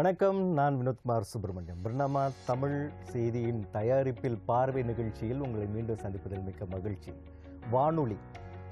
வணக்கம் நான் வினோத்குமார் சுப்பிரமணியம். பிரணமா தமிழ் செய்தியின் தயாரிப்பில் பார்வை நிகழ்ச்சியில் உங்களை மீண்டும் சந்திப்பதில் மிக்க மகிழ்ச்சி. வானொலி.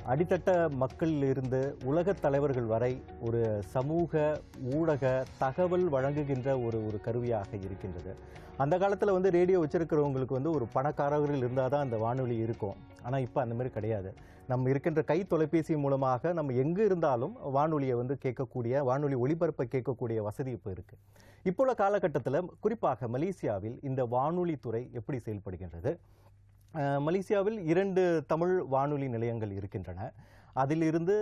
அடித்தட்ட மக்களில் இருந்து உலக தலைவர்கள் வரை ஒரு சமூக ஊடக தகவல் வழங்குகின்ற ஒரு ஒரு கருவியாக இருக்கின்றது. அந்த காலத்தில் வந்து ரேடியோ வச்சிருக்கிறவங்களுக்கு வந்து ஒரு பணக்காரர்கள் இருந்தால் தான் அந்த வானொலி இருக்கும். ஆனால் இப்போ அந்த மாதிரி கிடையாது. நம்ம இருக்கின்ற கை தொலைபேசி மூலமாக நம்ம எங்கே இருந்தாலும் வானொலியை வந்து கேட்கக்கூடிய வானொலி ஒளிபரப்பை கேட்கக்கூடிய வசதி இப்போ இருக்குது இப்போ உள்ள காலகட்டத்தில் குறிப்பாக மலேசியாவில் இந்த வானொலி துறை எப்படி செயல்படுகின்றது? மலேசியாவில் இரண்டு தமிழ் வானொலி நிலையங்கள் இருக்கின்றன. அதிலிருந்து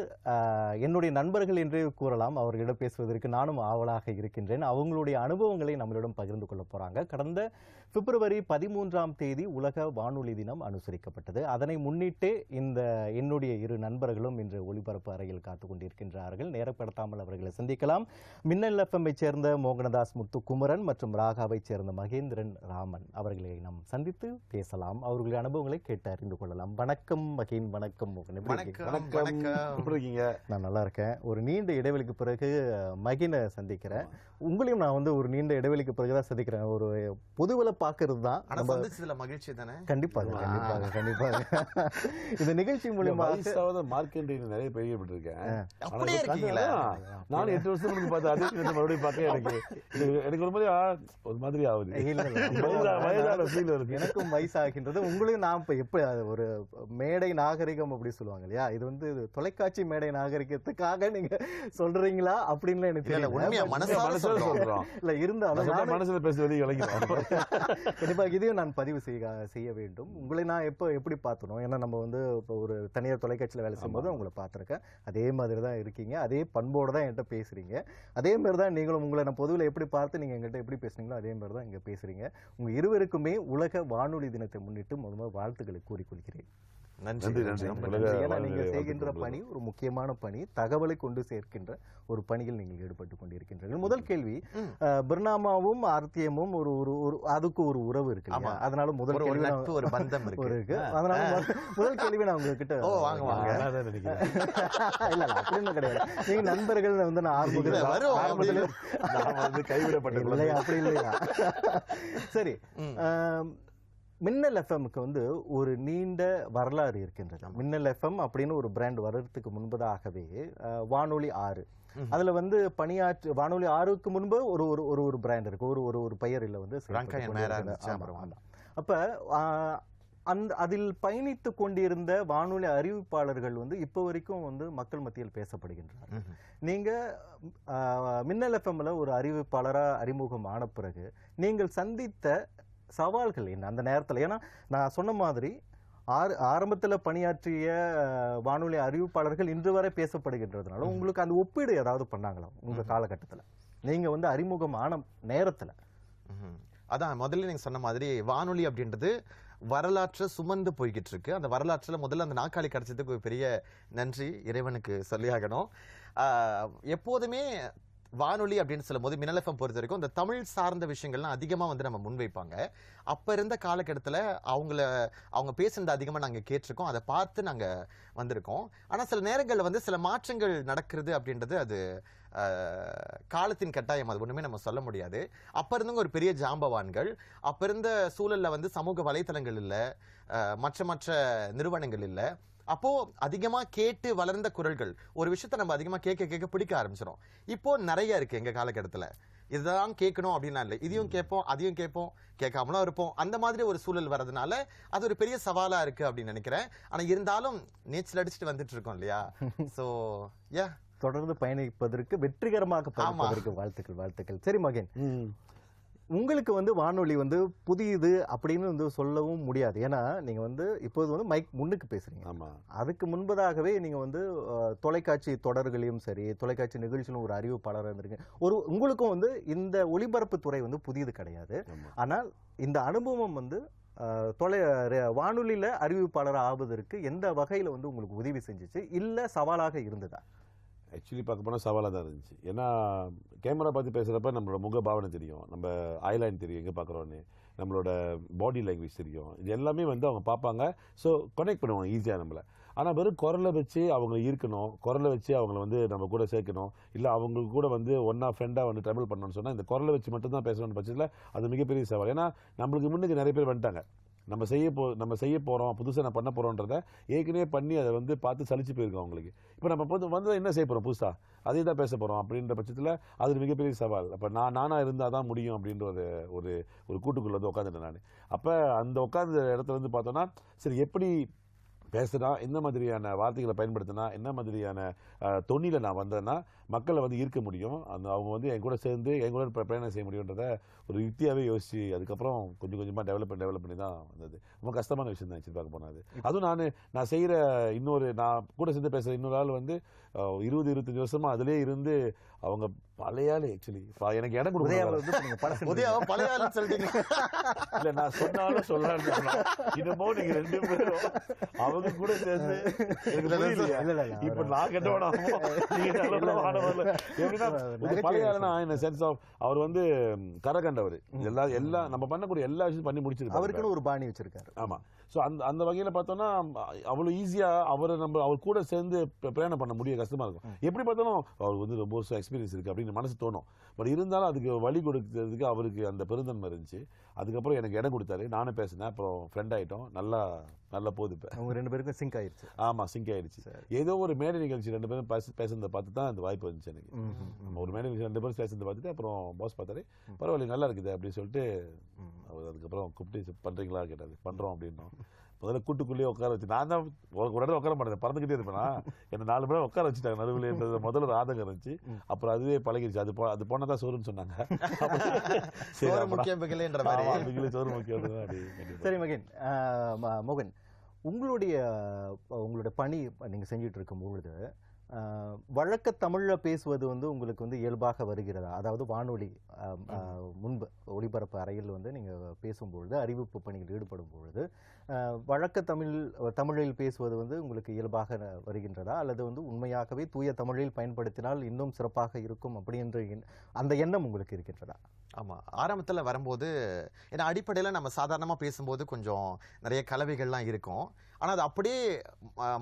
என்னுடைய நண்பர்கள் என்றே கூறலாம் அவர்களிடம் பேசுவதற்கு நானும் ஆவலாக இருக்கின்றேன். அவங்களுடைய அனுபவங்களை நம்மளிடம் பகிர்ந்து கொள்ள போகிறாங்க கடந்த பிப்ரவரி பதிமூன்றாம் தேதி உலக வானொலி தினம் அனுசரிக்கப்பட்டது. அதனை முன்னிட்டே இந்த என்னுடைய இரு நண்பர்களும் இன்று ஒளிபரப்பு அறையில் காத்து கொண்டிருக்கின்றார்கள். நேரப்படுத்தாமல் அவர்களை சந்திக்கலாம். மின்னல் எஃப்எம்ஐ சேர்ந்த மோகனதாஸ் முத்துக்குமரன் மற்றும் ராகாவைச் சேர்ந்த மகேந்திரன் ராமன் அவர்களை நாம் சந்தித்து பேசலாம். அவர்களுடைய அனுபவங்களை கேட்டு அறிந்து கொள்ளலாம். வணக்கம் மகேன் வணக்கம் மோகன். எப்படி வணக்கம். வணக்கம். எப்படி இருக்கீங்க? நான் நல்லா இருக்கேன். ஒரு நீண்ட இடைவெளிக்கு பிறகு மகினை சந்திக்கிறேன். உங்களையும் நான் வந்து ஒரு நீண்ட இடைவெளிக்கு பிறகு தான் சந்திக்கிறேன். ஒரு பொதுவில் பார்க்கறது தான். ஆனா சந்திச்சதுல மகிழ்ச்சி தானே? கண்டிப்பாக கண்டிப்பாக கண்டிப்பாக. இந்த நிகழ்ச்சி மூலியமாக வயசாவது நிறைய பெரியப்பட்டிருக்கேன் அப்படியே இருக்கீங்களா? நானும் எட்டு வருஷம் முன்னாடி பார்த்து அதே மறுபடியும் பார்க்க எனக்கு. இது- எனக்கு ஒரு மாதிரி ஒரு மாதிரி ஆகுது. வயதான ஃபீல் இருக்கு. எனக்கும் வயசாகின்றது. உங்களையும் நான் இப்ப எப்படி அது ஒரு மேடை நாகரிகம் அப்படி சொல்லுவாங்க இல்லையா? இது வந்து தொலைக்காட்சி மேடை நாகரிகத்துக்காக நீங்க சொல்றீங்களா அப்படின்னு எனக்கு இல்ல, இல்ல, தெரியல. உண்மையா, But- மனசார மனசுல சொல்றோம். சொல்றோம். இல்ல இருந்தாலும் மனசுல பேசி வெளியே விளங்கிடும் கண்டிப்பாக இதையும் நான் பதிவு செய்ய செய்ய வேண்டும். உங்களை நான் எப்போ எப்படி பார்த்தனோ ஏன்னா நம்ம வந்து இப்போ ஒரு தனியார் தொலைக்காட்சியில் வேலை செய்யும்போது உங்களை பார்த்துருக்கேன். அதே மாதிரி தான் இருக்கீங்க. அதே பண்போடு தான் என்கிட்ட பேசுறீங்க. அதே மாதிரி தான் நீங்களும் உங்களை நான் பொதுவில் எப்படி பார்த்து நீங்கள் எங்கிட்ட எப்படி பேசுனீங்களோ அதே மாதிரி தான் இங்கே பேசுறீங்க. உங்க இருவருக்குமே உலக வானொலி தினத்தை முன்னிட்டு முதல்ல வாழ்த்துக்களை கூறிக்கொள்கிறேன். நன்றி நன்றி. ஏன்னா செய்கின்ற பணி ஒரு முக்கியமான பணி தகவலை கொண்டு சேர்க்கின்ற ஒரு பணியில் நீங்கள் ஈடுபட்டு கொண்டிருக்கின்றீர்கள். முதல் கேள்வி பிர்னாமாவும் ஆர்த்தியமும் ஒரு ஒரு ஒரு அதுக்கு ஒரு உறவு இருக்கு. அதனால முதல் கேள்வி ஒரு பந்தம் இருக்கு. அதனால முதல்- கேள்வி நான் உங்ககிட்ட வாங்க, வாங்க. நினைக்கிறேன். இல்ல அப்படின்னு கிடையாது. நீங்க நண்பர்கள் வந்து நான் ஆரம்பத்தில் கைவிடப்பட்ட அப்படி இல்லையா? சரி. மின்னல் எஃப்எம்க்கு வந்து ஒரு நீண்ட வரலாறு இருக்கின்றது. மின்னல் எஃப்எம் அப்படின்னு ஒரு பிராண்ட் வர்றதுக்கு முன்பதாகவே வானொலி ஆறு. அதுல வந்து பணியாற்று வானொலி ஆறுக்கு முன்பு ஒரு ஒரு ஒரு ஒரு பிராண்ட் இருக்கு. ஒரு ஒரு ஒரு பெயரில் வந்து. அப்ப அந்த அதில் பயணித்து கொண்டிருந்த வானொலி அறிவிப்பாளர்கள் வந்து இப்போ வரைக்கும் வந்து மக்கள் மத்தியில் பேசப்படுகின்றார் நீங்க ஆஹ், மின்னல் எஃப்எம்ல ஒரு அறிவிப்பாளரா அறிமுகம் ஆன பிறகு நீங்கள் சந்தித்த சவால்கள் என்ன அந்த நேரத்துல? ஏன்னா நான் சொன்ன மாதிரி ஆறு ஆரம்பத்துல பணியாற்றிய வானொலி அறிவிப்பாளர்கள் இன்று வரை பேசப்படுகின்றதுனால உங்களுக்கு அந்த ஒப்பீடு ஏதாவது பண்ணாங்களா உங்க காலகட்டத்துல? நீங்க வந்து அறிமுகம் ஆன நேரத்துல. அதான் முதல்ல நீங்க சொன்ன மாதிரி வானொலி அப்படின்றது வரலாற்று சுமந்து போய்கிட்டு இருக்கு அந்த வரலாற்றுல முதல்ல அந்த நாக்காளி கிடைச்சதுக்கு ஒரு பெரிய நன்றி இறைவனுக்கு சொல்லியாகணும். எப்போதுமே வானொலி அப்படின்னு சொல்லும்போது மினலஃபம் பொறுத்த வரைக்கும் இந்த தமிழ் சார்ந்த விஷயங்கள்லாம் அதிகமாக வந்து நம்ம முன்வைப்பாங்க. அப்போ இருந்த காலகட்டத்தில் அவங்கள அவங்க பேசுனது அதிகமாக நாங்கள் கேட்டிருக்கோம். அதை பார்த்து நாங்கள் வந்திருக்கோம். ஆனால் சில நேரங்களில் வந்து சில மாற்றங்கள் நடக்கிறது அப்படின்றது அது காலத்தின் கட்டாயம். அது ஒன்றுமே நம்ம சொல்ல முடியாது. அப்போ இருந்தவங்க ஒரு பெரிய ஜாம்பவான்கள். அப்போ இருந்த சூழலில் வந்து சமூக வலைத்தளங்கள் இல்லை. மற்ற மற்ற நிறுவனங்கள் இல்லை. அப்போ அதிகமா கேட்டு வளர்ந்த குரல்கள் ஒரு விஷயத்த நம்ம அதிகமா கேட்க கேட்க பிடிக்க ஆரம்பிச்சிடும் இப்போ நிறைய இருக்கு எங்க காலகட்டத்துல. இதுதான் கேட்கணும் அப்படின்னா இல்லை. இதையும் கேட்போம் அதையும் கேட்போம் கேட்காமலும் இருப்போம். அந்த மாதிரி ஒரு சூழல் வர்றதுனால அது ஒரு பெரிய சவாலா இருக்கு அப்படின்னு நினைக்கிறேன். ஆனா இருந்தாலும் நீச்சல் அடிச்சுட்டு வந்துட்டு இருக்கோம் இல்லையா? சோ யா தொடர்ந்து பயணிப்பதற்கு வெற்றிகரமாக வாழ்த்துக்கள் வாழ்த்துக்கள். சரி மகன். உங்களுக்கு வந்து வானொலி வந்து புதியது அப்படின்னு வந்து சொல்லவும் முடியாது. ஏன்னா நீங்க வந்து இப்போது வந்து மைக் முன்னுக்கு பேசுறீங்க. ஆமா. அதுக்கு முன்பதாகவே நீங்க வந்து தொலைக்காட்சி தொடர்களையும் சரி தொலைக்காட்சி நிகழ்ச்சியிலும் ஒரு அறிவிப்பாளராக இருந்திருக்கீங்க. ஒரு உங்களுக்கும் வந்து இந்த ஒளிபரப்பு துறை வந்து புதியது கிடையாது. ஆனால் இந்த அனுபவம் வந்து தொலை வானொலியில அறிவிப்பாளர் ஆவதற்கு எந்த வகையில வந்து உங்களுக்கு உதவி செஞ்சுச்சு? இல்ல சவாலாக இருந்ததா? ஆக்சுவலி பார்க்க போனால் சவாலாக தான் இருந்துச்சு. ஏன்னா கேமரா பார்த்து பேசுகிறப்ப நம்மளோட முக பாவனை தெரியும். நம்ம ஐலைன் தெரியும் எங்கே பார்க்குறோன்னு. நம்மளோட பாடி லாங்குவேஜ் தெரியும். இது எல்லாமே வந்து அவங்க பார்ப்பாங்க. ஸோ கனெக்ட் பண்ணுவாங்க ஈஸியாக நம்மளை. ஆனால் வெறும் குரலை வச்சு அவங்களை ஈர்க்கணும். குரலை வச்சு அவங்கள வந்து நம்ம கூட சேர்க்கணும். இல்லை அவங்க கூட வந்து ஒன்றா ஃப்ரெண்டாக வந்து ட்ராவல் பண்ணணும்னு சொன்னால் இந்த குரலை வச்சு மட்டும்தான் பேசணும்னு பட்சத்தில் அது மிகப்பெரிய சவால். ஏன்னா நம்மளுக்கு முன்னுக்கு நிறைய பேர் வந்துட்டாங்க. நம்ம செய்ய போ நம்ம செய்ய போகிறோம் புதுசாக நான் பண்ண போகிறோன்றத ஏற்கனவே பண்ணி அதை வந்து பார்த்து சலிச்சு போயிருக்கோம் அவங்களுக்கு. இப்போ நம்ம வந்து வந்து என்ன செய்ய போகிறோம் புதுசாக அதே தான் பேச போகிறோம் அப்படின்ற பட்சத்தில் அது மிகப்பெரிய சவால். அப்போ நான் நானாக இருந்தால் தான் முடியும் அப்படின்ற ஒரு ஒரு ஒரு கூட்டுக்குள்ளே வந்து உட்காந்துட்டேன் நான். அப்போ அந்த உட்காந்த இடத்துல வந்து பார்த்தோன்னா சரி எப்படி பேசுனா என்ன மாதிரியான வார்த்தைகளை பயன்படுத்தினா என்ன மாதிரியான அஹ், தொனியில நான் வந்தேன்னா மக்களை வந்து ஈர்க்க முடியும். அந்த அவங்க வந்து என் கூட சேர்ந்து என் கூட ப- பிரயாணம் செய்ய முடியுன்றத ஒரு யுக்தியாகவே யோசிச்சு அதுக்கப்புறம் கொஞ்சம் கொஞ்சமாக டெவலப் பண்ணி டெவலப் பண்ணி தான் வந்தது. ரொம்ப கஷ்டமான விஷயம் தான் பார்க்க போனது அதுவும் நான் நான் செய்கிற இன்னொரு நான் கூட சேர்ந்து பேசுகிற இன்னொரு ஆள் வந்து இருபது இருபத்தஞ்சு வருஷமா அதிலே இருந்து அவங்க பழைய ஆள் ஆக்சுவலி எனக்கு இடம் கொடுக்க வந்து இப்ப நீங்க படம் உதயாவை பழைய ஆளுன்னு சொல்லிட்டீங்க. இல்ல நான் சொன்னாலும் சொல்லாலும் இன்னமோ நீங்க ரெண்டு பேரும் அவங்க கூட சேர்ந்து இப்ப அவரு- நான் கெட்டவனாமோ எப்படின்னா அவர் ஒரு நகைச்சுவை பழைய ஆளுனா இந்த சென்ஸ் ஆஃப் அவர் வந்து கரை கண்டவர் எல்லா எல்லா நம்ம பண்ணக்கூடிய எல்லா விஷயம் பண்ணி முடிச்சிருக்காரு அவருக்குன்னு ஒரு பாணி வச்சிருக்காரு. ஆமா. சோ அந்த அந்த வகையில பார்த்தோம்னா அவ்வளவு ஈஸியா அவரை நம்ம அவர் கூட சேர்ந்து பிரயாணம் பண்ண முடிய கஷ்டமா இருக்கும். எப்படி பார்த்தாலும் அவர் வந்து ரொம்ப வருஷம் எக்ஸ்பீரியன்ஸ் இருக்கு அப்படின்னு மனசு தோணும். பட் இருந்தாலும் அதுக்கு வழி கொடுக்கறதுக்கு அவருக்கு அந்த பெருந்தன்மை இருந்துச்சு. அதுக்கப்புறம் எனக்கு இடம் கொடுத்தாரு. நானும் பேசினேன். அப்புறம் ஃப்ரெண்ட் ஆயிட்டோம். நல்லா நல்லா போகுது இப்ப. அவங்க ரெண்டு பேருக்கும் சிங்க் ஆயிருச்சு. ஆமா சிங்க் ஆயிடுச்சு சரி. ஏதோ ஒரு மேடை நிகழ்ச்சி ரெண்டு பேரும் பேச பேசுனதை பார்த்து தான் அந்த வாய்ப்பு வந்துச்சு எனக்கு. ஒரு மேடை நிகழ்ச்சி ரெண்டு பேரும் பேசுனதை பார்த்துட்டு அப்புறம் பாஸ் பார்த்தாரு. பரவாயில்ல நல்லா இருக்குது அப்படின்னு சொல்லிட்டு. அவர் அதுக்கப்புறம் கூப்பிட்டு பண்றீங்களா? கேட்டாரு. பண்றோம் அப்படின்னோம். முதல்ல கூட்டுக்குள்ளேயே உட்கார வச்சு நான் தான் ஒரு ஒரு இடத்துல உட்கார மாட்டேன் பறந்துக்கிட்டே இருப்பேனா என்ன நாலு பேரும் உட்கார வச்சுட்டாங்க நடுவில் முதல்ல ஒரு ஆதங்கம் இருந்துச்சு. அப்புறம் அதுவே பழகிடுச்சு அது போ- அது போனதான் சோறுன்னு சொன்னாங்க சோறு. முக்கியம் சோறு முக்கியம். சரி மகன் மோகன் உங்களுடைய உங்களுடைய பணி நீங்க செஞ்சுட்டு இருக்கும் பொழுது வழக்க தமிழ்ல பேசுவது வந்து உங்களுக்கு வந்து இயல்பாக வருகிறதா? அதாவது வானொலி முன்பு ஒளிபரப்பு அறையில் வந்து நீங்க பேசும்பொழுது அறிவிப்பு பணியில் ஈடுபடும் பொழுது வழக்க தமிழ் தமிழில் பேசுவது வந்து உங்களுக்கு இயல்பாக வருகின்றதா? அல்லது வந்து உண்மையாகவே தூய தமிழில் பயன்படுத்தினால் இன்னும் சிறப்பாக இருக்கும் அப்படின்ற அந்த எண்ணம் உங்களுக்கு இருக்கின்றதா? ஆமா. ஆரம்பத்துல வரும்போது ஏன்னா அடிப்படையில நம்ம சாதாரணமா பேசும்போது கொஞ்சம் நிறைய கலவைகள்லாம் இருக்கும். ஆனால் அது அப்படியே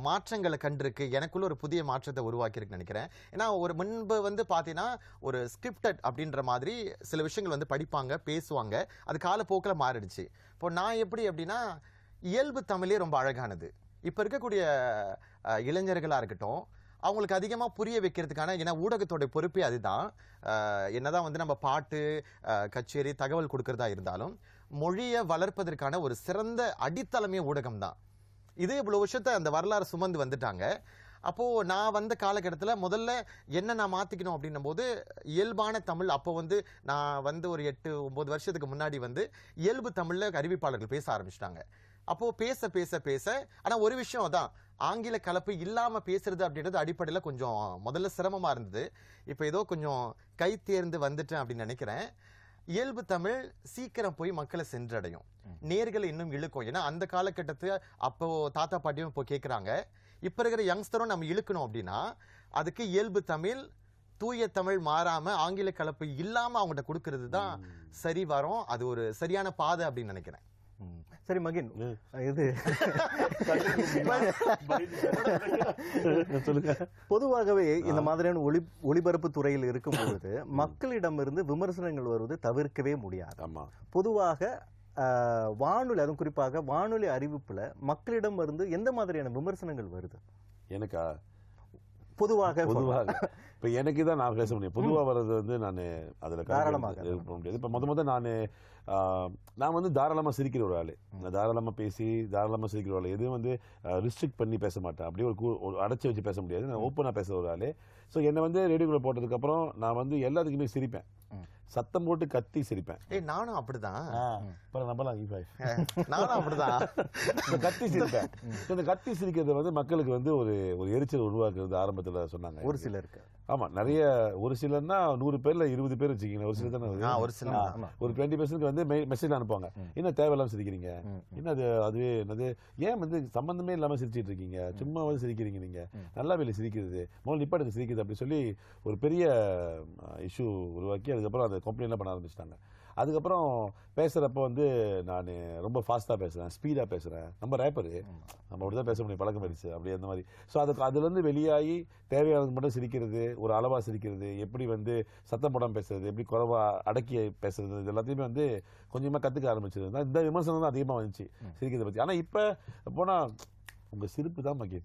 மாற்றங்களை கண்டிருக்கு. எனக்குள்ள ஒரு புதிய மாற்றத்தை உருவாக்கியிருக்குன்னு நினைக்கிறேன். ஏன்னா ஒரு முன்பு வந்து பார்த்தீங்கன்னா ஒரு ஸ்கிரிப்டட் அப்படின்ற மாதிரி சில விஷயங்கள் வந்து படிப்பாங்க பேசுவாங்க. அது காலப்போக்கில் மாறிடுச்சு. இப்போ நான் எப்படி அப்படின்னா இயல்பு தமிழே ரொம்ப அழகானது. இப்போ இருக்கக்கூடிய இளைஞர்களாக இருக்கட்டும் அவங்களுக்கு அதிகமாக புரிய வைக்கிறதுக்கான ஏன்னா ஊடகத்தோட பொறுப்பே அதுதான். என்ன என்னதான் வந்து நம்ம பாட்டு கச்சேரி தகவல் கொடுக்கறதா இருந்தாலும் மொழியை வளர்ப்பதற்கான ஒரு சிறந்த அடித்தளமே ஊடகம் தான் இதே இவ்வளோ விஷயத்தை அந்த வரலாறு சுமந்து வந்துட்டாங்க. அப்போது நான் வந்த காலகட்டத்தில் முதல்ல என்ன நான் மாற்றிக்கணும் அப்படின்னும் போது இயல்பான தமிழ் அப்போ வந்து நான் வந்து ஒரு எட்டு ஒம்பது வருஷத்துக்கு முன்னாடி வந்து இயல்பு தமிழில் அறிவிப்பாளர்கள் பேச ஆரம்பிச்சிட்டாங்க. அப்போது பேச பேச பேச ஆனால் ஒரு விஷயம் தான் ஆங்கில கலப்பு இல்லாமல் பேசுறது அப்படின்றது அடிப்படையில் கொஞ்சம் முதல்ல சிரமமாக இருந்தது. இப்போ ஏதோ கொஞ்சம் கை தேர்ந்து வந்துட்டேன் அப்படின்னு நினைக்கிறேன். இயல்பு தமிழ் சீக்கிரம் போய் மக்களை சென்றடையும். நேர்களை இன்னும் இழுக்கும். ஏன்னா அந்த காலகட்டத்து அப்போ தாத்தா பாட்டியும் இப்போ கேட்குறாங்க இப்போ இருக்கிற யங்ஸ்டரும் நம்ம இழுக்கணும் அப்படின்னா அதுக்கு இயல்பு தமிழ் தூய தமிழ் மாறாம ஆங்கில கலப்பு இல்லாம அவங்ககிட்ட கொடுக்கறது தான் சரி வரும். அது ஒரு சரியான பாதை அப்படின்னு நினைக்கிறேன். சரி மகின். இது. பொதுவாகவே இந்த மாதிரியான ஒளி ஒளிபரப்பு துறையில் இருக்கும் பொழுது மக்களிடமிருந்து விமர்சனங்கள் வருவது தவிர்க்கவே முடியாது. பொதுவாக வானொலி அதுவும் குறிப்பாக வானொலி அறிவிப்புல மக்களிடம் இருந்து எந்த மாதிரியான விமர்சனங்கள் வருது? எனக்கா? பொதுவாக பொதுவாக. இப்ப எனக்கு தான் நான் பேச முடியும். பொதுவா வர்றது வந்து நான் அதுல தாராளமாக. இருக்க முடியாது. இப்ப முத முத நான் நான் வந்து தாராளமா சிரிக்கிற ஒரு ஆளு. நான் தாராளமா பேசி தாராளமா சிரிக்கிற ஒரு ஆளு. எதுவும் வந்து ரிஸ்ட்ரிக்ட் பண்ணி பேச மாட்டேன். அப்படியே ஒரு கூ- ஒரு அடைச்சி வச்சு பேச முடியாது. நான் ஓப்பனா பேசுற ஒரு ஆளு. ஸோ என்னை வந்து ரேடியோக்குள்ள போட்டதுக்கு அப்புறம் நான் வந்து எல்லாத்துக்குமே சிரிப்பேன். சத்தம் போட்டு கத்தி சிரிப்பேன். ஏய் நானும் அப்படிதான். அப்புறம் நம்பலாம் E5. நானும் அப்படிதான். கத்தி சிரிப்பேன். இந்த கத்தி சிரிக்கிறது வந்து மக்களுக்கு வந்து ஒரு ஒரு எரிச்சல் உருவாக்குறது ஆரம்பத்துல சொன்னாங்க. ஒரு சிலருக்கு. ஆமா நிறைய ஒரு சிலர்னா நூறு பேர்ல இருபது பேர் வச்சுக்கீங்க ஒரு சிலர் தானே. ஒரு சில. ஒரு டுவெண்ட்டி பர்சன்ட் வந்து மெசேஜ் அனுப்புவாங்க. என்ன தேவையில்லாம சிரிக்கிறீங்க. என்ன அது அதுவே என்னது ஏன் வந்து சம்பந்தமே இல்லாம சிரிச்சிட்டு இருக்கீங்க சும்மா வந்து சிரிக்கிறீங்க நீங்க. நல்லா வெளியே சிரிக்கிறது முதல்ல நிப்பாட்டுக்கு சிரிக்குது அப்படி சொல்லி ஒரு பெரிய இஷ்யூ உருவாக்கி அதுக்கப்புறம் அதை கம்ப்ளைண்ட்லாம் பண்ண ஆரம்பிச்சிட்டாங்க அதுக்கப்புறம் பேசுகிறப்ப வந்து நான் ரொம்ப ஃபாஸ்ட்டாக பேசுகிறேன் ஸ்பீடாக பேசுகிறேன் நம்ம ரேப்பரு நம்ம அப்படி தான் பேச முடியும் பழக்கம் ஆயிடுச்சு அப்படி அந்த மாதிரி. ஸோ அதுக்கு அதுலேருந்து வெளியாகி தேவையானது மட்டும் சிரிக்கிறது ஒரு அளவாக சிரிக்கிறது எப்படி வந்து சத்தம் போடாமல் பேசுறது எப்படி குறைவா அடக்கி பேசுறது இது எல்லாத்தையுமே வந்து கொஞ்சமாக கற்றுக்க ஆரம்பிச்சது. இந்த விமர்சனம் தான் அதிகமாக வந்துச்சு சிரிக்கிறத பற்றி ஆனால் இப்போ போனால் உங்கள் சிரிப்பு தான் மகி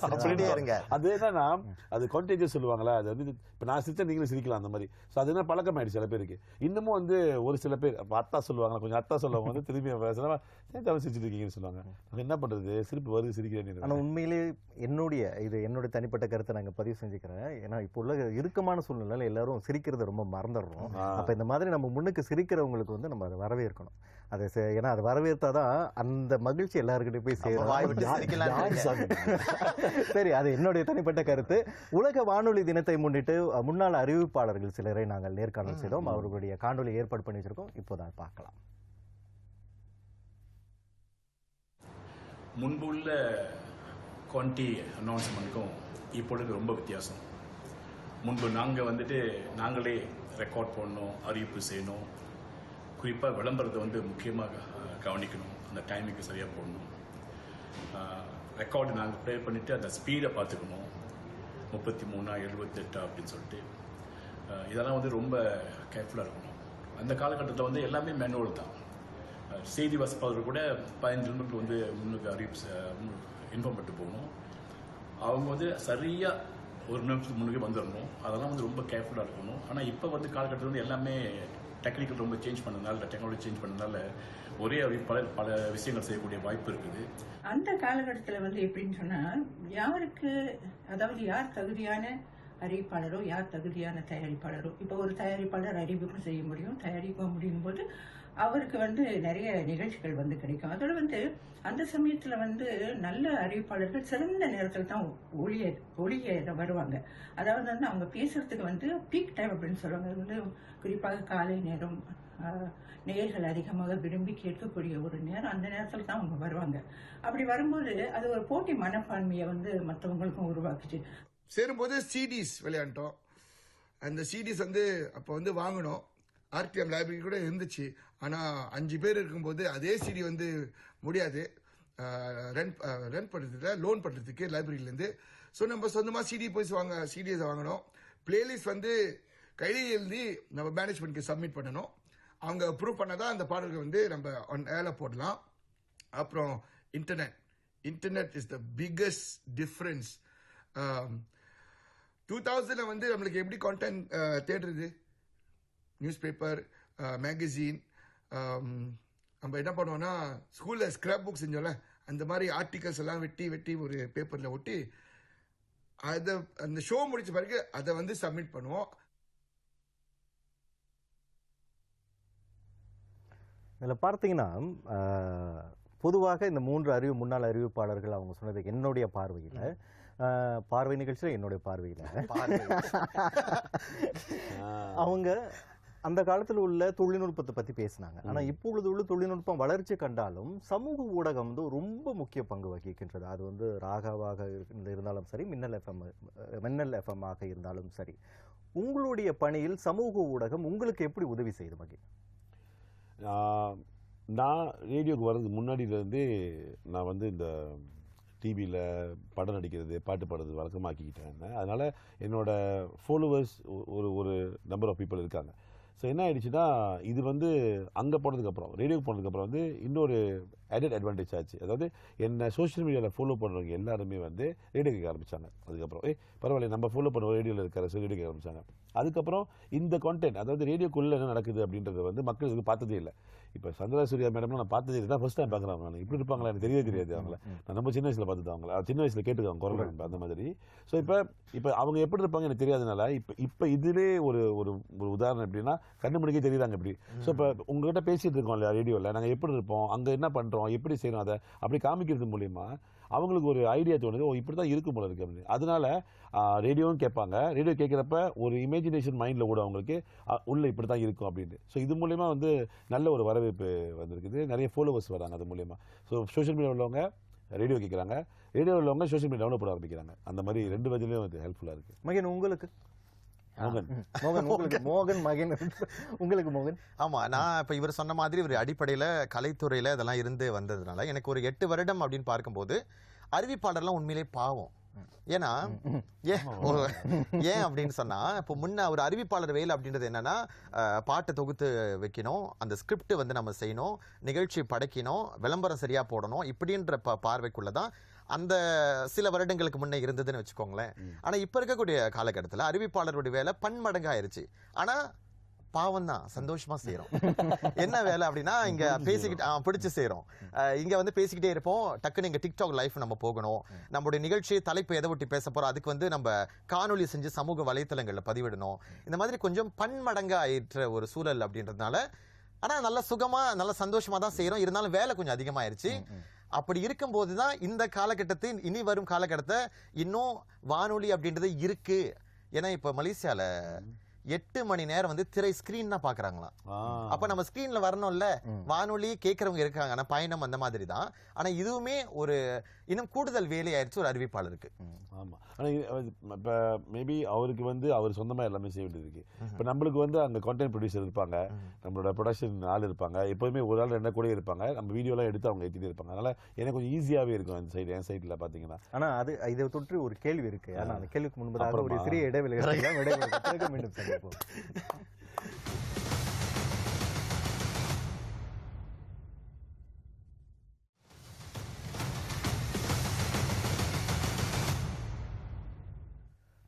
சிரிச்சுட்டே இருங்க. அது என்னன்னா அது கான்டேஜஸ் சொல்லுவாங்களா அது வந்து இப்போ நான் சிரிச்சா நீங்களும் சிரிக்கலாம் அந்த மாதிரி. ஸோ அது என்ன பழக்கம் ஆயிடுச்சு சில பேருக்கு. இன்னமும் வந்து ஒரு சில பேர் அப்போ அத்தா சொல்லுவாங்க கொஞ்சம் அத்தா சொல்லுவாங்க வந்து திரும்பி பேசுனா ஏன் தவிர சிரிச்சிட்டு இருக்கீங்கன்னு சொல்லுவாங்க நம்ம என்ன பண்றது? சிரிப்பு வருது சிரிக்கிறேன் உண்மையிலே என்னுடைய இது என்னுடைய தனிப்பட்ட கருத்தை நாங்க பதிவு செஞ்சுக்கிறேன். ஏன்னா இப்போ உள்ள இறுக்கமான சூழ்நிலையில எல்லாரும் சிரிக்கிறத ரொம்ப மறந்துடுறோம். அப்ப இந்த மாதிரி நம்ம முன்னுக்கு சிரிக்கிறவங்களுக்கு வந்து நம்ம அதை வரவேற்கணும். அதை ஏன்னா அதை வரவேற்றாதான் அந்த மகிழ்ச்சி எல்லாருக்கிட்டையும் போய் சேரும். சரி அது என்னுடைய தனிப்பட்ட கருத்து. உலக வானொலி தினத்தை முன்னிட்டு முன்னாள் அறிவிப்பாளர்கள் சிலரை நாங்கள் நேர்காணல் செய்தோம். அவர்களுடைய காணொலி ஏற்பாடு பண்ணி வச்சிருக்கோம். இப்போதான் பார்க்கலாம். முன்பு உள்ள குவான்டி அனௌன்ஸ்மெண்ட்டுக்கும் இப்பொழுது ரொம்ப வித்தியாசம். முன்பு நாங்கள் வந்துட்டு நாங்களே ரெக்கார்ட் பண்ணணும் அறிவிப்பு செய்யணும். குறிப்பாக விளம்பரத்தை வந்து முக்கியமாக கவனிக்கணும். அந்த டைமுக்கு சரியாக போடணும். ரெக்கார்டு நாங்கள் ப்ளே பண்ணிவிட்டு அந்த ஸ்பீடை பார்த்துக்கணும். முப்பத்தி மூணா எழுபத்தெட்டா அப்படின்னு சொல்லிட்டு. இதெல்லாம் வந்து ரொம்ப கேர்ஃபுல்லாக இருக்கணும். அந்த காலகட்டத்தில் வந்து எல்லாமே மேனுவல் தான். செய்தி வாசிப்பாளர் கூட பதினஞ்சு நிமிடத்துக்கு வந்து முன்னுக்கு அறிவிப்பு இன்ஃபார்ம் பண்ணிட்டு போகணும். அவங்க வந்து சரியாக ஒரு நிமிஷத்துக்கு முன்னுக்கு வந்துடணும் அதெல்லாம் வந்து ரொம்ப கேர்ஃபுல்லாக இருக்கணும். ஆனால் இப்போ வந்து காலகட்டத்தில் வந்து எல்லாமே டெக்னிக்கல் ரொம்ப சேஞ்ச் பண்ணதுனால டெக்னாலஜி சேஞ்ச் பண்ணதுனால ஒரே பல பல விஷயங்கள் செய்யக்கூடிய வாய்ப்பு இருக்குது. அந்த காலகட்டத்தில் வந்து எப்படின்னு சொன்னால் யாருக்கு அதாவது யார் தகுதியான அறிவிப்பாளரோ யார் தகுதியான தயாரிப்பாளரோ இப்போ ஒரு தயாரிப்பாளர் அறிவிப்பு செய்ய முடியும். தயாரிக்க முடியும் போது அவருக்கு வந்து நிறைய நிகழ்ச்சிகள் வந்து கிடைக்கும். அதோட வந்து அந்த சமயத்துல வந்து நல்ல அறிவிப்பாளர்கள் சிறந்த நேரத்தில் தான் ஒளிய ஒளிய வருவாங்க. அதாவது வந்து அவங்க பேசுறதுக்கு வந்து பீக் டைம் அப்படின்னு சொல்லுவாங்க. வந்து குறிப்பாக காலை நேரம் நேர்கள் அதிகமாக விரும்பி கேட்கக்கூடிய ஒரு நேரம். அந்த நேரத்தில் தான் அவங்க வருவாங்க. அப்படி வரும்போது அது ஒரு போட்டி மனப்பான்மையை வந்து மற்றவங்களுக்கும் உருவாக்குச்சு. சேரும்போது சிடிஸ் விளையாண்டோம். அந்த சிடிஸ் வந்து அப்போ வந்து வாங்கினோம். ஆர்டிஎம் லைப்ரரி கூட இருந்துச்சு. ஆனால் அஞ்சு பேர் இருக்கும்போது அதே சிடி வந்து முடியாது. ரெண்ட் ரெண்ட் பண்ணுறதுல லோன் பண்ணுறதுக்கு லைப்ரரியிலேருந்து. ஸோ நம்ம சொந்தமாக சிடி போய் வாங்க சிடிஎஸ் வாங்கினோம் பிளேலிஸ்ட் வந்து கையில் எழுதி நம்ம மேனேஜ்மெண்ட்க்கு சப்மிட் பண்ணணும். அவங்க அப்ரூவ் பண்ணாதான் அந்த பாடல்கள் வந்து நம்ம ஒன் ஏல போடலாம். அப்புறம் internet internet is the biggest difference two தௌசண்ட்ல வந்து நம்மளுக்கு எப்படி கான்டென்ட் தேடுறது? நியூஸ் பேப்பர் மேகசின் நம்ம என்ன பண்ணுவோம்னா ஸ்கூலில் ஸ்கிராப் புக் செஞ்சோம்ல அந்த மாதிரி ஆர்டிகல்ஸ் எல்லாம் வெட்டி வெட்டி ஒரு பேப்பரில் ஒட்டி அதை அந்த ஷோ முடிச்ச பிறகு அதை வந்து சப்மிட் பண்ணுவோம். இதில் பார்த்தீங்கன்னா பொதுவாக இந்த மூன்று அறிவு முன்னாள் அறிவிப்பாளர்கள் அவங்க சொன்னது என்னுடைய பார்வையில் பார்வை நிகழ்ச்சியில் என்னுடைய பார்வையில். அவங்க அந்த காலத்தில் உள்ள தொழில்நுட்பத்தை பற்றி பேசினாங்க. ஆனால் இப்பொழுது உள்ள தொழில்நுட்பம் வளர்ச்சி கண்டாலும் சமூக ஊடகம் வந்து ரொம்ப முக்கிய பங்கு வகிக்கின்றது. அது வந்து ராகாவாக இருந்து- இருந்தாலும் சரி மின்னல் எஃப்எம் மின்னல் எஃப்எம் ஆக இருந்தாலும் சரி. உங்களுடைய பணியில் சமூக ஊடகம் உங்களுக்கு எப்படி உதவி செய்யுது மகி? நான் ரேடியோக்கு வர்றதுக்கு முன்னாடியிலேருந்தே நான் வந்து இந்த டிவியில் படம் நடிக்கிறது பாட்டு பாடுறது வழக்கமாக்கிக்கிட்டேன் அதனால் என்னோட ஃபாலோவர்ஸ் ஒரு ஒரு நம்பர் ஆஃப் பீப்புள் இருக்காங்க. ஸோ என்ன ஆயிடுச்சுன்னா இது வந்து அங்கே போனதுக்கப்புறம் ரேடியோக்கு போனதுக்கப்புறம் வந்து இன்னொரு added அட்வான்டேஜ் ஆச்சு. அதாவது என்னை சோஷியல் மீடியாவில் ஃபாலோ பண்ணுறவங்க எல்லாருமே வந்து ரேடியோ கேட்க ஆரம்பிச்சாங்க. அதுக்கப்புறம் ஏ பரவாயில்ல நம்ம ஃபாலோ பண்ண ரேடியோவில் இருக்கிற ரேடியோ கேட்க ஆரம்பிச்சாங்க. அதுக்கப்புறம் இந்த கான்டென்ட் அதாவது ரேடியோக்குள்ளே என்ன நடக்குது அப்படின்றத வந்து மக்கள் இதுக்கு பார்த்ததே இல்லை. இப்போ சந்திரா சூர்யா மேடம்லாம் நான் பார்த்ததே இல்லை. ஃபர்ஸ்ட் டைம் பார்க்குறேன் நான். இப்படி இருப்பாங்களா? எனக்கு தெரியவே தெரியாது அவங்கள. நான் ரொம்ப சின்ன வயசில் பார்த்துட்டு அவங்கள. சின்ன வயசில் கேட்டுக்காங்க குரல் அந்த மாதிரி. ஸோ இப்போ இப்போ அவங்க எப்படி இருப்பாங்க எனக்கு தெரியாதனால இப்போ இப்போ இதிலே ஒரு ஒரு ஒரு உதாரணம் எப்படின்னா கண்ணு முடிக்க தெரியுறாங்க இப்படி. ஸோ இப்போ உங்ககிட்ட பேசிட்டு இருக்கோம் இல்லையா ரேடியோவில் நாங்கள் எப்படி இருப்போம்? அங்கே என்ன பண்ணுறோம் எப்படி செய்கிறோம் அதை அப்படி காமிக்கிறது மூலியமா அவங்களுக்கு ஒரு ஐடியா தோணுது ஓ இப்படி தான் இருக்கும் போல இருக்கு அப்படின்னு. அதனால ரேடியோவும் கேட்பாங்க. ரேடியோ கேட்குறப்ப ஒரு இமேஜினேஷன் மைண்டில் கூட அவங்களுக்கு உள்ளே உள்ள இப்படி தான் இருக்கும் அப்படின்னு. ஸோ இது மூலயமா வந்து நல்ல ஒரு வரவேற்பு வந்திருக்குது. நிறைய ஃபாலோவர்ஸ் வராங்க அது மூலயமா. ஸோ சோஷியல் மீடியா உள்ளவங்க ரேடியோ கேட்குறாங்க. ரேடியோ உள்ளவங்க சோஷியல் மீடியா டவுன்லோட் பண்ண ஆரம்பிக்கிறாங்க. அந்த மாதிரி ரெண்டு வகையிலையும் அது ஹெல்ப்ஃபுல்லாக இருக்குது மகன் உங்களுக்கு? மோகன். மோகன் உங்களுக்கு மோகன் மகன். உங்களுக்கு மோகன். ஆமா நான் இப்ப இவர் சொன்ன மாதிரி ஒரு அடிப்படையில கலைத்துறையில இதெல்லாம் இருந்து வந்ததுனால எனக்கு ஒரு எட்டு வருடம் அப்படின்னு பார்க்கும்போது அறிவிப்பாளர்லாம் உண்மையிலே பாவம். ஏன்னா ஏன் ஏன் அப்படின்னு சொன்னா இப்போ முன்ன ஒரு அறிவிப்பாளர் வேலை அப்படின்றது என்னன்னா பாட்டை தொகுத்து வைக்கணும் அந்த ஸ்கிரிப்ட் வந்து நம்ம செய்யணும் நிகழ்ச்சி படைக்கணும் விளம்பரம் சரியா போடணும் இப்படின்ற ப பார்வைக்குள்ள தான் அந்த சில வருடங்களுக்கு முன்னே இருந்ததுன்னு வச்சுக்கோங்களேன். ஆனா இப்ப இருக்கக்கூடிய காலகட்டத்துல அறிவிப்பாளருடைய வேலை பன்மடங்கு ஆயிருச்சு ஆனா பாவம் தான் சந்தோஷமா செய்யறோம் என்ன வேலை அப்படின்னா இங்க பேசிக்கிட்டு பிடிச்சு செய்யறோம் இங்க வந்து பேசிக்கிட்டே இருப்போம். டக்குன்னு இங்க டிக்டாக் லைஃப் நம்ம போகணும். நம்மளுடைய நிகழ்ச்சி தலைப்பு எதை ஒட்டி பேச போறோம்? அதுக்கு வந்து நம்ம காணொளி செஞ்சு சமூக வலைத்தளங்கள்ல பதிவிடணும். இந்த மாதிரி கொஞ்சம் பன்மடங்கா ஆயிற்ற ஒரு சூழல் அப்படின்றதுனால ஆனா நல்ல சுகமா நல்ல சந்தோஷமா தான் செய்யறோம் இருந்தாலும் வேலை கொஞ்சம் அதிகமாயிருச்சு. அப்படி இருக்கும்போது தான் இந்த காலகட்டத்தின் இனி வரும் காலகட்டத்தை இன்னும் வானொலி அப்படின்றது இருக்கு. ஏன்னா இப்ப மலேசியால எட்டு மணி நேரம் வந்து திரை ஸ்கிரீன் தான் பாக்குறாங்களாம். அப்ப நம்ம ஸ்கிரீன்ல வரணும்ல வானொலி கேட்கறவங்க இருக்காங்க ஆனா பயணம் அந்த மாதிரி தான். ஆனா இதுவுமே ஒரு இன்னும் கூடுதல் வேலையாயிருச்சு ஒரு அறிவிப்பாளருக்கு. ஆமா. ஆனா இப்ப மேபி அவருக்கு வந்து அவர் சொந்தமா எல்லாமே செய்ய வேண்டியது இருக்கு இப்ப நம்மளுக்கு வந்து அங்க கான்டென்ட் ப்ரொடியூசர் இருப்பாங்க நம்மளோட ப்ரொடக்ஷன் ஆள் இருப்பாங்க எப்போதுமே ஒரு ஆள் ரெண்டு கூட இருப்பாங்க நம்ம வீடியோலாம் எடுத்து அவங்க ஏற்றிட்டே இருப்பாங்க. அதனால எனக்கு கொஞ்சம் ஈஸியாவே இருக்கும் அந்த சைடு என் சைடுல பாத்தீங்கன்னா. ஆனா அது இதை தொற்று ஒரு கேள்வி இருக்கு. ஆனா அந்த கேள்விக்கு முன்பதாக ஒரு? சிறிய இடைவெளி மீண்டும் சந்திப்போம்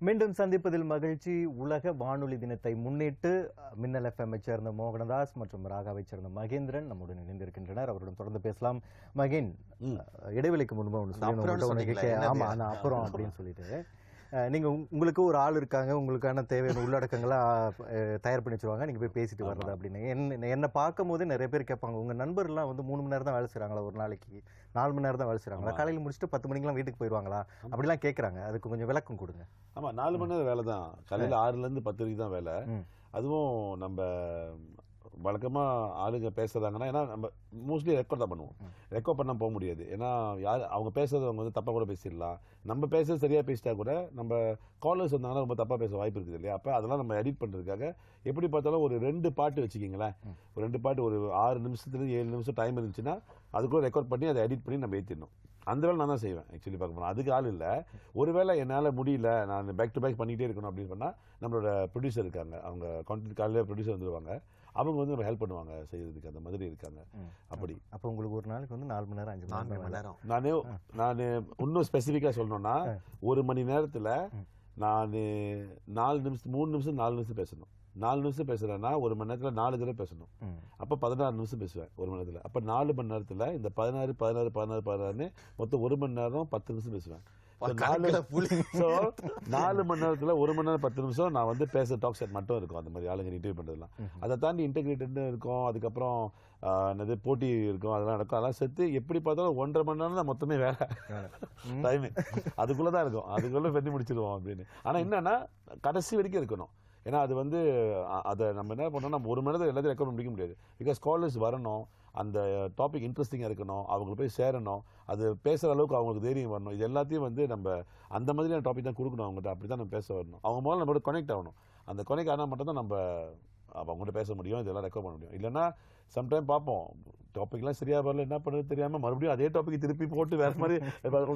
மீண்டும் சந்திப்பதில் மகிழ்ச்சி. உலக வானொலி தினத்தை முன்னிட்டு மின்னல் எஃப்எம் சேர்ந்த மோகனதாஸ் மற்றும் ராகாவை சேர்ந்த மகேந்திரன் நம்முடன் இணைந்திருக்கின்றனர். அவருடன் தொடர்ந்து பேசலாம். மகேன் இடைவெளிக்கு முன்பு ஒன்று சொல்லி? ஆமா அப்புறம் அப்படின்னு சொல்லிட்டு. அஹ், நீங்க உங்க- உங்களுக்கு ஒரு ஆள் இருக்காங்க. உங்களுக்கான தேவையான உள்ளடக்கங்களை தயார் பண்ணி வச்சிருவாங்க. நீங்க போய் பேசிட்டு வர்றது அப்படின்னு. என்ன என்னை பார்க்கும் போது நிறைய பேர் கேட்பாங்க உங்க நண்பர்லாம் வந்து மூணு மணி நேரம் தான் வேலை செய்றாங்களா ஒரு நாளைக்கு? நாலு மணி நேரம் தான் வேலை செய்றாங்களா? ஆமா. காலையில முடிச்சுட்டு பத்து மணிக்கெல்லாம் வீட்டுக்கு போயிடுவாங்களா அப்படிலாம் கேட்கறாங்க. அதுக்கு கொஞ்சம் விளக்கம் கொடுங்க. ஆமா நாலு மணி நேரம் வேலை தான். காலையில ஆறுல இருந்து பத்து வரைக்கும் தான் வேலை. அதுவும் நம்ம வழக்கமா ஆளுங்க பேசுறாங்கன்னா ஏன்னா நம்ம மோஸ்ட்லி ரெக்கார்ட் தான் பண்ணுவோம். ரெக்கார்ட் பண்ண போக முடியாது. ஏன்னா யார் அவங்க பேசுறது அவங்க வந்து தப்பா கூட பேசிடலாம். நம்ம பேசுறது சரியா பேசிட்டா கூட நம்ம காலர்ஸ் வந்தாங்கன்னா ரொம்ப தப்பா பேச வாய்ப்பு இருக்குது இல்லையா? அப்ப அதெல்லாம் நம்ம எடிட் பண்றதுக்காக எப்படி பார்த்தாலும் ஒரு ரெண்டு பாட்டு வச்சுக்கிங்களேன். ஒரு ரெண்டு பாட்டு ஒரு ஆறு நிமிஷத்துல ஏழு நிமிஷம் டைம் இருந்துச்சுன்னா அதுக்குள்ள ரெக்கார்ட் பண்ணி அதை எடிட் பண்ணி நம்ம ஏற்றிடணும் அந்த வேலை நான் தான் செய்வேன் ஆக்சுவலி பார்க்க போனால் அதுக்கு ஆள் இல்லை. ஒருவேளை என்னால் முடியல நான் பேக் டு பேக் பண்ணிகிட்டே இருக்கணும் அப்படின்னு சொன்னால் நம்மளோட ப்ரொடியூசர் இருக்காங்க. அவங்க கான்டென்ட் காலையில் ப்ரொடியூசர் வந்துருவாங்க. அவங்க வந்து நம்ம ஹெல்ப் பண்ணுவாங்க செய்யறதுக்கு அந்த மாதிரி இருக்காங்க. அப்படி. அப்போ உங்களுக்கு ஒரு நாளைக்கு வந்து நாலு மணி நேரம் அஞ்சு நேரம் மணி. நேரம் நானே நான் இன்னும் ஸ்பெசிஃபிக்காக சொல்லணும்னா ஒரு மணி நேரத்தில் நான் நாலு நிமிஷம் மூணு நிமிஷம் நாலு நிமிஷம் பேசணும். நாலு நிமிஷம் பேசுறேன்னா ஒரு மணி நேரத்தில் நாலு தடவை பேசணும். அப்போ பதினாறு நிமிஷம் பேசுவேன் ஒரு மணி நேரத்தில். அப்போ நாலு மணி நேரத்தில் இந்த பதினாறு பதினாறு பதினாறு பதினாறுன்னு மொத்தம் ஒரு மணி நேரம் பத்து நிமிஷம் பேசுவேன். நாலு மணி நேரத்தில் ஒரு மணி நேரம் பத்து நிமிஷம் நான் வந்து பேச டாக் செட் மட்டும் இருக்கும். அந்த மாதிரி ஆளுங்க இன்டர்வியூ பண்ணுறதுலாம் அதை தாண்டி இன்டெகிரேட்டட் இருக்கும். அதுக்கப்புறம் என்னது போட்டி இருக்கும். அதெல்லாம் நடக்கும். அதெல்லாம் சேர்த்து எப்படி பார்த்தாலும் ஒன்றரை மணி நேரம் தான் மொத்தமே வேலை. டைமு அதுக்குள்ளே தான் இருக்கும். அதுக்குள்ளே பண்ணி முடிச்சிருவோம் அப்படின்னு. ஆனால் என்னன்னா கடைசி வரைக்கும் இருக்கணும். ஏன்னா அது வந்து அதை நம்ம என்ன பண்ணோம் நம்ம ஒரு மணி நேரத்தில் எல்லாத்தையும் ரெக்கமெண்ட் முடிக்க முடியாது. பிகாஸ் ஸ்காலர்ஸ் வரணும் அந்த டாபிக் இன்ட்ரெஸ்டிங்காக இருக்கணும் அவங்களுக்கு போய் சேரணும் அது பேசுகிற அளவுக்கு அவங்களுக்கு தைரியம் வரணும். இது எல்லாத்தையும் வந்து நம்ம அந்த மாதிரியான டாபிக் தான் கொடுக்கணும் அவங்ககிட்ட. அப்படி தான் நம்ம பேச வரணும். அவங்க முதல்ல நம்மளோட கனெக்ட் ஆகணும். அந்த கொனெக்ட் ஆனால் மட்டும்தான் நம்ம அவங்கள்ட்ட அவங்ககிட்ட பேச முடியும் இதெல்லாம் ரெக்கவர் பண்ண முடியும். இல்லைன்னா சம்டைம் பார்ப்போம். டாபிக்லாம் சரியா வரல என்ன பண்ணுறது தெரியாம மறுபடியும் அதே டாபிக் திருப்பி போட்டு வேற மாதிரி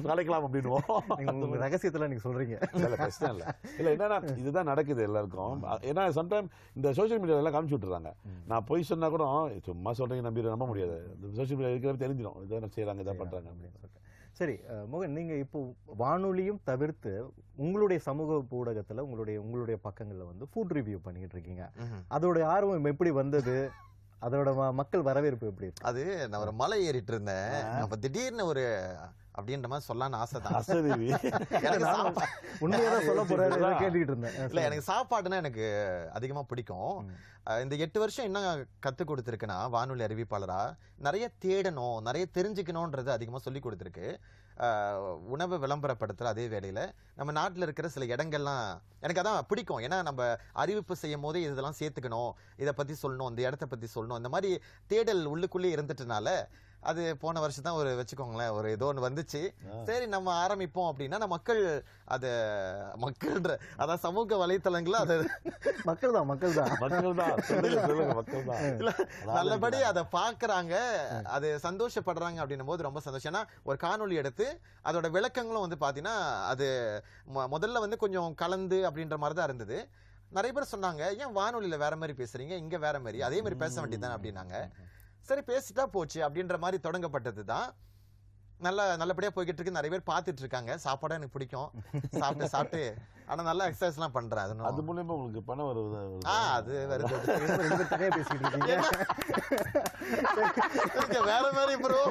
கலைக்கலாம் உங்க ரகசியத்துல நீங்க சொல்றீங்க. இல்ல பிரச்சனை இல்ல. இல்ல என்னன்னா இதுதான் நடக்குது எல்லாருக்கும். ஏன்னா சம்டைம் இந்த சோஷியல் மீடியால எல்லாம் காமிச்சு விட்டுறாங்க. நான் போய் சொன்னா கூட சும்மா சொல்றீங்க நம்பி நம்ப முடியாது. சோஷியல் மீடியா இருக்கிறப்ப தெரிஞ்சிடும். இதான் செய்யறாங்க இதான் பண்றாங்க. அப்படின்னு சொல்லிட்டு. சரி மோகன் நீங்க இப்போ வானொலியும் தவிர்த்து உங்களுடைய சமூக ஊடகத்துல உங்களுடைய உங்களுடைய பக்கங்கள்ல வந்து ஃபுட் ரிவ்யூ பண்ணிட்டு இருக்கீங்க. ம்ஹும். அதோட ஆர்வம் எப்படி வந்தது? அதோட மக்கள் வரவேற்பு எப்படி அது நான் ஒரு மலை ஏறிட்டு இருந்தேன் அப்ப திடீர்னு ஒரு அப்படின்ற மாதிரி சொல்லலாம்னு ஆசை தான். அசதேவி. எனக்கு சாப்பா- உண்மையாதான் சொல்ல இல்ல, கேட்டுக்கிட்டு இருந்தேன். இல்ல எனக்கு சாப்பாடுனா எனக்கு அதிகமா பிடிக்கும். இந்த எட்டு வருஷம் என்ன கத்து கொடுத்துருக்குன்னா வானொலி அறிவிப்பாளரா நிறைய தேடணும் நிறைய தெரிஞ்சுக்கணும்ன்றது அதிகமா சொல்லி கொடுத்துருக்கு. உணவை விளம்பரப்படுத்துகிற அதே வேளையில் நம்ம நாட்டில் இருக்கிற சில இடங்கள்லாம் எனக்கு அதான் பிடிக்கும். ஏன்னா நம்ம அறிவிப்பு செய்யும் போதே இதெல்லாம் சேர்த்துக்கணும். இதை பற்றி சொல்லணும் இந்த இடத்த பற்றி சொல்லணும். இந்த மாதிரி தேடல் உள்ளுக்குள்ளே இருந்துட்டனால அது போன வருஷம் தான் ஒரு வச்சுக்கோங்களேன் ஒரு ஏதோ ஒன்று வந்துச்சு. சரி நம்ம ஆரம்பிப்போம் அப்படின்னா நம்ம மக்கள் அது மக்கள்ன்ற அதான் சமூக வலைத்தளங்கள்ல அது மக்கள் தான் மக்கள் தான் மக்கள் தான் சொல்லுங்க சொல்லுங்க மக்கள் தான் இல்ல, நல்லபடி அதை பாக்குறாங்க அது சந்தோஷப்படுறாங்க அப்படின்னும் போது ரொம்ப சந்தோஷம். ஏன்னா ஒரு காணொளி எடுத்து அதோட விளக்கங்களும் வந்து பாத்தீங்கன்னா அது முதல்ல வந்து கொஞ்சம் கலந்து அப்படின்ற மாதிரி தான் இருந்தது. நிறைய பேர் சொன்னாங்க ஏன் வானொலியில வேற மாதிரி பேசுறீங்க? இங்க வேற மாதிரி. அதே மாதிரி பேச வேண்டியதுதானே அப்படின்னாங்க. சரி பேசிட்டா போச்சு அப்படின்ற மாதிரி தொடங்கப்பட்டது தான் நல்லா நல்லபடியா போய்கிட்டு இருக்கு நிறைய பேர் பார்த்துட்டு இருக்காங்க சாப்பாடும் எனக்கு பிடிக்கும். சாப்பிட்டு சாப்பிட்டு. ஆனா நல்லா எக்ஸசைஸ் எல்லாம் பண்றேன். அது அது மூலியமா உங்களுக்கு பணம் வருது? ஆ அது வருது. பேசிட்டு இருக்கீங்க. வேற மாதிரி ப்ரோ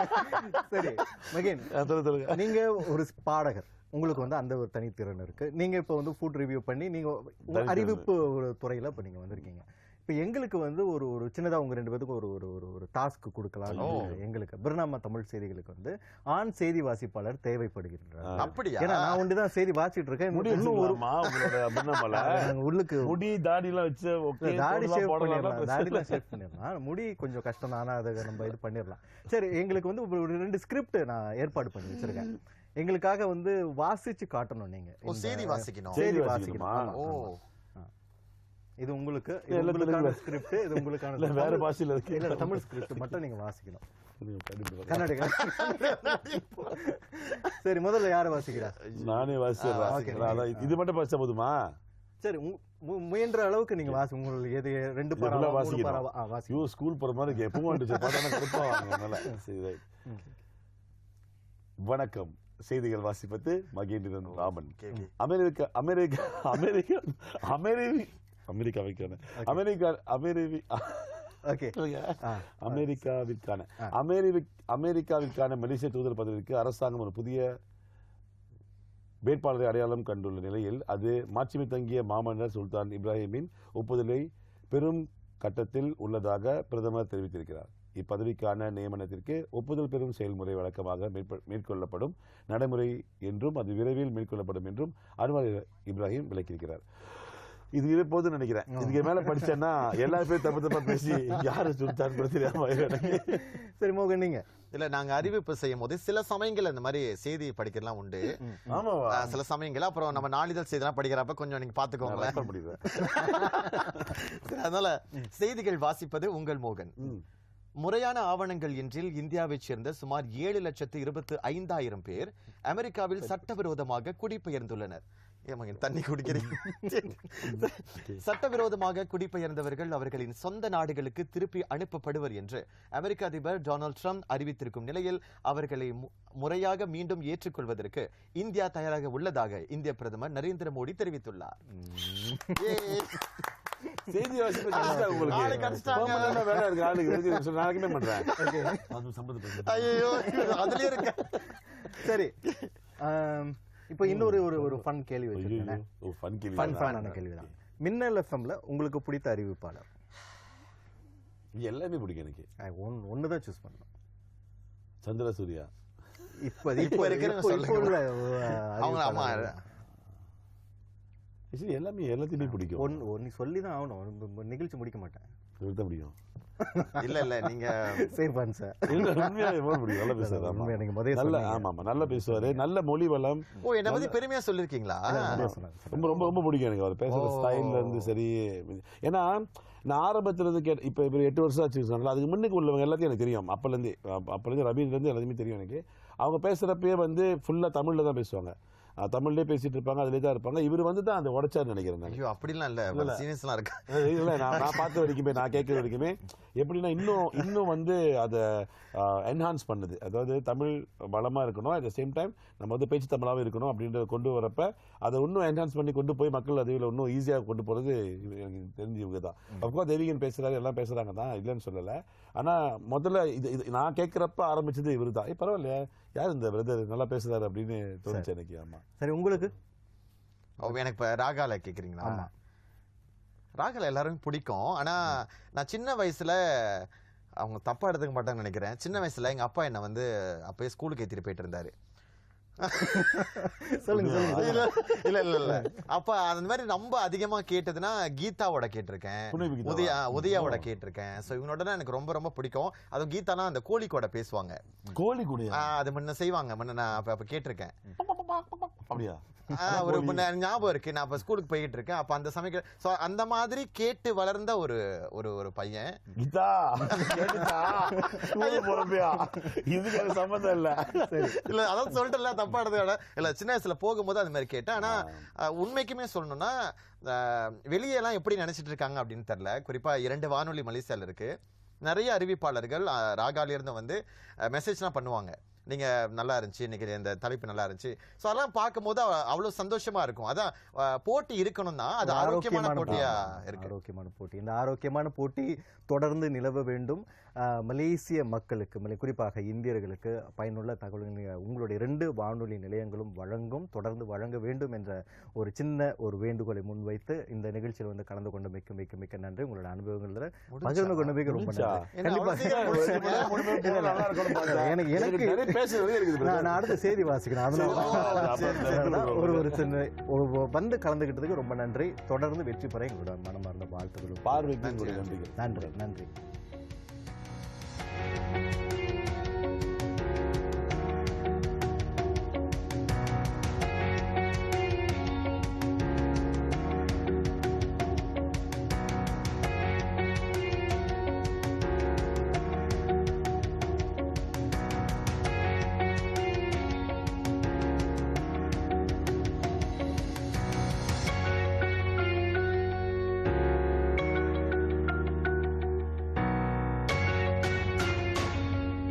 சரி மகேன் சொல்லுங்க ஒரு பாடகர். உங்களுக்கு வந்து அந்த ஒரு தனித்திறன் இருக்கு. நீங்க இப்போ வந்து ஃபுட் ரிவ்யூ பண்ணி நீங்க. அறிவிப்பு ஒரு துறையில இப்போ நீங்க வந்திருக்கீங்க. இப்போ எங்களுக்கு வந்து ஒரு ஒரு சின்னதா உங்க ரெண்டு பேத்துக்கு ஒரு ஒரு ஒரு ஒரு டாஸ்க் கொடுக்கலாம். எங்களுக்கு பிரணாம தமிழ் செய்திகளுக்கு வந்து ஆண் செய்தி வாசிப்பாளர் தேவைப்படுகிறார் அப்படியா? ஏன்னா நான் ஒன்று தான் செய்தி வாசிட்டு இருக்கேன். முடி இன்னும் ஒரு உள்ளுக்கு முடி தாடி எல்லாம் வச்சு தாடி ஷேவ் பண்ணிடலாம். தாடிலாம் ஷேவ் பண்ணிடலாம். முடி கொஞ்சம் கஷ்டம் தான். ஆனா அதை நம்ம இது பண்ணிடலாம். சரி எங்களுக்கு வந்து ஒரு ரெண்டு ஸ்கிரிப்ட் நான் ஏற்பாடு பண்ணி வச்சிருக்கேன். எங்களுக்காக வந்து வாசிச்சு காட்டணும் நீங்க. செய்தி வாசிக்கணும். செய்தி வாசிக்கணுமா? வாசிக்கணும் ஆமா, ஓ ஆமா. இது உங்களுக்கு உங்களுக்கான. ஸ்கிரிப்ட் இது உங்களுக்கான வேற பாஷையில இருக்கு இல்ல தமிழ் ஸ்கிரிப்ட் மட்டும் நீங்க வாசிக்கணும். கர்நாடகா சரி முதல்ல யாரு வாசிக்கிறா? நானே வாசிக்கிறேன். இது மட்டும் படிச்சா போதுமா? சரி முயன்ற அளவுக்கு நீங்க வாசி உங்களுக்கு எது ரெண்டு பரவா மூணு வாசிக்கணும். பரவா? ஆ வாசி ஐயோ ஸ்கூல் போற மாதிரி எப்பவும் வந்துச்சு. வணக்கம். செய்திகள் வாசிப்பது Mahendran Raman. America America America அமெரிவி அமெரிக்காவிற்கான. அமெரிக்கா அமெரிவி அமெரிக்காவிற்கான. அமெரிக்காவிற்கான மலேசிய தூதர் பதவிக்கு அரசாங்கம் ஒரு புதிய வேட்பாளரை அடையாளம் கண்டுள்ள நிலையில் அது மாட்சிமை தங்கிய மாமன்னர் சுல்தான் இப்ராஹிமின் ஒப்புதலை பெரும் கட்டத்தில் உள்ளதாக பிரதமர் தெரிவித்திருக்கிறார். இப்பதவிக்கான நியமனத்திற்கு ஒப்புதல் பெறும் செயல்முறை வழக்கமாக மேற்கொள்ளப்படும் நடைமுறை என்றும் அது விரைவில் மேற்கொள்ளப்படும் என்றும் அன்வர் இப்ராஹிம் விளக்கியிருக்கிறார். இது இருப்போது நினைக்கிறேன். இதுக்கு மேல படிச்சேன்னா எல்லா பேரும் தப்பு தப்பா பேசி யாரு கூட தெரியாம. சரி மோகன் நீங்க? இல்ல நாங்க அறிவிப்பு செய்யும் போது சில சமயங்கள் இந்த மாதிரி செய்தி படிக்கலாம் உண்டு. சில சமயங்கள் அப்புறம் நம்ம நாளிதழ் செய்திலாம் படிக்கிறப்ப கொஞ்சம் நீங்க பாத்துக்கோங்களேன். அதனால செய்திகள் வாசிப்பது உங்கள் மோகன். முறையான ஆவணங்கள் இன்றில் இந்தியாவைச் சேர்ந்த சுமார் ஏழு லட்சத்து இருபத்து ஐந்தாயிரம் பேர் அமெரிக்காவில் சட்டவிரோதமாக குடிபெயர்ந்துள்ளனர். மகன், தண்ணி குடிக்கிறீங்க? சட்டவிரோதமாக குடிபெயர்ந்தவர்கள் அவர்களின் சொந்த நாடுகளுக்கு திருப்பி அனுப்பப்படுவர் என்று அமெரிக்க அதிபர் டொனால்ட் ட்ரம்ப் அறிவித்திருக்கும் நிலையில் அவர்களை முறையாக மீண்டும் ஏற்றுக்கொள்வதற்கு இந்தியா தயாராக உள்ளதாக இந்திய பிரதமர் நரேந்திர மோடி தெரிவித்துள்ளார். செய்தி வாசிப்பு. சரி, இப்போ இன்னொரு ஒரு ஒரு ஃபன் கேள்வி வச்சிருக்கேன். ஓ, fun கேள்வி ஃபன் தான். மின்னல் எஃப்எம்ல உங்களுக்கு பிடித்த அறிவிப்பாளர்? எல்லாமே பிடிக்கும் எனக்கு. ஒன் ஒன்று தான் சூஸ் பண்ணணும். சந்திர சூர்யா இப்போ இப்போ அவங்க ஆமா. சரி, எல்லாமே எல்லாத்தையுமே பிடிக்கும். ஒன் ஒன் நீ சொல்லி தான் ஆகணும் நிகழ்ச்சி முடிக்க மாட்டேன். தான் பிடிக்கும் இல்ல இல்ல நீங்க சேஃப் ஆன்சர் இல்ல, உண்மையாவே நல்லா பேசுறாரு ஆமா. நீங்க முதல்ல நல்ல. ஆமா ஆமா நல்லா பேசுவாரு. நல்ல மொழி வளம். ஓ என்ன பத்தி பெருமையா சொல்லிருக்கீங்களா. ரொம்ப ரொம்ப ரொம்ப பிடிக்கும் எனக்கு அவர் பேசுற. ஸ்டைல்ல இருந்து சரி. ஏன்னா நான் ஆரம்பத்துல இருந்து கேட்ட இப்போ இப்போ எட்டு வருஷம் ஆச்சு சொன்னால அதுக்கு முன்னுக்கு உள்ளவங்க எல்லாத்தையும் எனக்கு தெரியும். அப்பலேருந்து அப்பலேருந்து ரவிலேருந்து எல்லாத்தையுமே தெரியும் எனக்கு. அவங்க பேசுறப்பயே வந்து ஃபுல்லா தமிழ்ல தான் பேசுவாங்க. தமிழ்லயே பேசிட்டு இருப்பாங்க அதுலயே தான் இருப்பாங்க. இவர் வந்து தான் அதை உடைச்சாருன்னு நினைக்கிறேன் நான். ஐயோ அப்படிலாம் இல்ல. சீனியர்ஸ் எல்லாம் இருக்கா? இல்ல நான் நான் பார்த்த வரைக்குமே நான் கேட்குற வரைக்குமே எப்படின்னா இன்னும் இன்னும் வந்து அதை என்ஹான்ஸ் பண்ணுது. அதாவது தமிழ் பலமா இருக்கணும். அட் த சேம் டைம் நம்ம வந்து பேச்சு தமிழாவே இருக்கணும் அப்படின்றத கொண்டு வரப்ப அதை இன்னும் என்ஹான்ஸ் பண்ணி கொண்டு போய் மக்கள் அதில் இன்னும் ஈஸியாக கொண்டு போறது இவ- எனக்கு தெரிஞ்சு இவங்க தான். அப்கோர்ஸ் தேவிகன் பேசுறாரு எல்லாம் பேசுறாங்க தான். இல்லைன்னு சொல்லலை. ஆனா முதல்ல இது இது நான் கேட்குறப்ப ஆரம்பிச்சது இவரு தான் பரவாயில்லையா. யார் இந்த பிரதர் நல்லா பேசுறாரு அப்படின்னு தோணுச்சு எனக்கு ஆமா. சரி உங்களுக்கு? எனக்கு இப்ப ராகால கேக்குறீங்களா? ஆமா. ராகால எல்லாருமே பிடிக்கும். ஆனா நான் சின்ன வயசுல அவங்க தப்பா எடுத்துக்க மாட்டாங்கன்னு நினைக்கிறேன். சின்ன வயசுல எங்க அப்பா என்ன வந்து அப்பயே ஸ்கூலுக்கு ஏத்திட்டு போயிட்டு இருந்தாரு. சொல்லுங்க சொல்லுங்க. இல்ல இல்ல இல்ல அப்ப அந்த மாதிரி ரொம்ப அதிகமா கேட்டதுன்னா கீதாவோட கேட்டிருக்கேன்? உதயா உதயாவோட கேட்டிருக்கேன். சோ இவனோட எனக்கு ரொம்ப ரொம்ப பிடிக்கும். அதுவும் கீதானா அந்த கோழி கூட பேசுவாங்க. கோழி கூடயா ஆ, அது முன்ன செய்வாங்க. முன்ன நான் அப்ப கேட்டிருக்கேன். அப்படியா? ஒரு ஞாபகம் இருக்கு. நான் அப்ப ஸ்கூலுக்கு போயிட்டு இருக்கேன். அப்ப அந்த சமயம் சோ அந்த மாதிரி கேட்டு வளர்ந்த ஒரு ஒரு ஒரு பையன். ஸ்கூல் போறப்பயா? இதுக்கு சம்மந்தம் இல்ல. இல்ல அதான் சொல்லிட்டு தப்பா எடுத்துக்கல இல்ல சின்ன வயசுல போகும்போது அது மாதிரி கேட்டேன். ஆனா உண்மைக்குமே சொல்லணும்னா வெளியெல்லாம் எப்படி நினைச்சிட்டு இருக்காங்க அப்படின்னு தெரியல. குறிப்பா இரண்டு வானொலி மலேசியால இருக்கு. நிறைய அறிவிப்பாளர்கள் அஹ், ராகால இருந்து வந்து மெசேஜ்லாம் பண்ணுவாங்க. நீங்க நல்லா இருந்துச்சு இன்னைக்கு இந்த தலைப்பு நல்லா இருந்துச்சு. ஸோ அதெல்லாம் பார்க்கும்போது அவ- அவ்வளவு சந்தோஷமா இருக்கும். அதான் போட்டி இருக்கணும் தான் அது ஆரோக்கியமான போட்டியா போட்டி. இருக்கு? ஆரோக்கியமான போட்டி. இந்த ஆரோக்கியமான போட்டி தொடர்ந்து நிலவ வேண்டும். மலேசிய மக்களுக்கு மலே குறிப்பாக இந்தியர்களுக்கு பயனுள்ள தகவல்களை உங்களுடைய இரண்டு வானொலி நிலையங்களும் வழங்கும் தொடர்ந்து வழங்க வேண்டும் என்ற ஒரு சின்ன ஒரு வேண்டுகோளை முன்வைத்து இந்த நிகழ்ச்சியில் வந்து கலந்து கொண்டு மிக்க மிக்க மிக்க நன்றி. உங்களோட அனுபவங்களை பகிர்ந்து கொண்டு மிக்க ரொம்ப? நன்றி. எனக்கு நான் அடுத்த செய்தி வாசிக்கணும் அதனால ஒரு ஒரு சின்ன வந்து கலந்துக்கிட்டதுக்கு ரொம்ப நன்றி. தொடர்ந்து வெற்றி பெற எங்களோட மனமார்ந்த பார்வைக்கு உங்களுடைய நன்றிகள். நன்றி நன்றி.